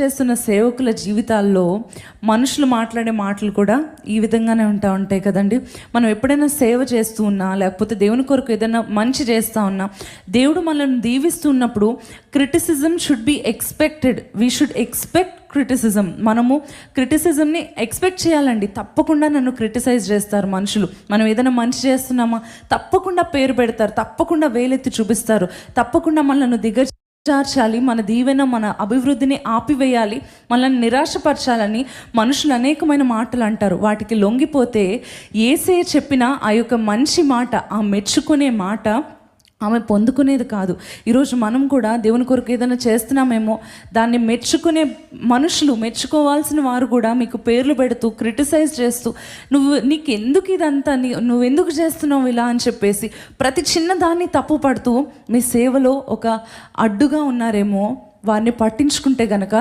చేస్తున్న సేవకుల జీవితాల్లో మనుషులు మాట్లాడే మాటలు కూడా ఈ విధంగానే ఉంటా ఉంటాయి కదండి. మనం ఎప్పుడైనా సేవ చేస్తూ ఉన్నా లేకపోతే దేవుని కొరకు ఏదైనా మంచి చేస్తూ ఉన్నా దేవుడు మనల్ని దీవిస్తున్నప్పుడు criticism should be expected. We should expect criticism. మనము క్రిటిసిజంని ఎక్స్పెక్ట్ చేయాలండి. తప్పకుండా నన్ను క్రిటిసైజ్ చేస్తారు మనుషులు. మనం ఏదైనా మంచి చేస్తున్నామా? తప్పకుండా పేరు పెడతారు. తప్పకుండా వేలెత్తి చూపిస్తారు. తప్పకుండా మనల్ని దిగ చార్చాలి మన దీవెన మన అభివృద్ధిని ఆపివేయాలి మనల్ని నిరాశపరచాలని మనుషులు అనేకమైన మాటలు అంటారు. వాటికి లొంగిపోతే ఏసే చెప్పిన ఆ యొక్క మంచి మాట ఆ మెచ్చుకునే మాట ఆమె పొందుకునేది కాదు. ఈరోజు మనం కూడా దేవుని కొరకు ఏదైనా చేస్తున్నామేమో దాన్ని మెచ్చుకునే మనుషులు మెచ్చుకోవాల్సిన వారు కూడా మీకు పేర్లు పెడుతూ క్రిటిసైజ్ చేస్తూ నువ్వు నీకు ఎందుకు ఇదంతా నీ నువ్వు ఎందుకు చేస్తున్నావు ఇలా అని చెప్పేసి ప్రతి చిన్న దాన్ని తప్పు పడుతూ మీ సేవలో ఒక అడ్డుగా ఉన్నారేమో వారిని పట్టించుకుంటే గనక